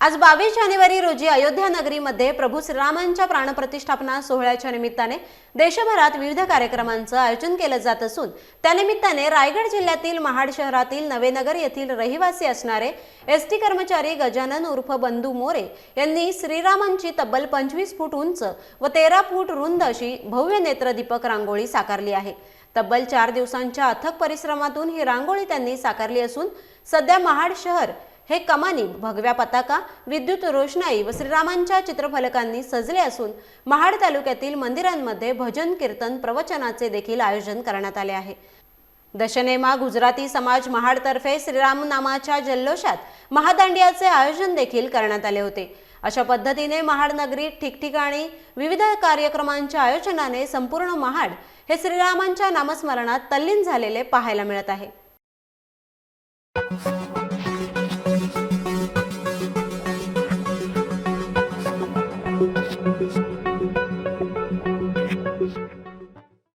आज बावीस जानेवारी रोजी अयोध्या नगरीमध्ये प्रभू श्रीरामांच्या प्राणप्रतिष्ठापना सोहळ्याच्या निमित्ताने देशभरात विविध कार्यक्रमांचं आयोजन केलं जात असून त्यानिमित्ताने रायगड जिल्ह्यातील महाड शहरातील नवेनगर येथील रहिवासी असणारे एस टी कर्मचारी गजानन उर्फ बंधू मोरे यांनी श्रीरामांची तब्बल पंचवीस फूट उंच व तेरा फूट रुंद अशी भव्य नेत्रदीपक रांगोळी साकारली आहे. तब्बल चार दिवसांच्या अथक परिश्रमातून ही रांगोळी त्यांनी साकारली असून सध्या महाड शहर हे कमानी भगव्या पताका विद्युत रोषणाई व श्रीरामांच्या चित्रफलकांनी सजले असून महाड तालुक्यातील मंदिरांमध्ये भजन कीर्तन प्रवचनाचे देखील आयोजन करण्यात आले आहे. दशनेमा गुजराती समाज महाडतर्फे श्रीराम नामाच्या जल्लोषात महादांडियाचे आयोजन देखील करण्यात आले होते. अशा पद्धतीने महाड नगरीत ठिकठिकाणी विविध कार्यक्रमांच्या आयोजनाने संपूर्ण महाड हे श्रीरामांच्या नामस्मरणात तल्लीन झालेले पाहायला मिळत आहे.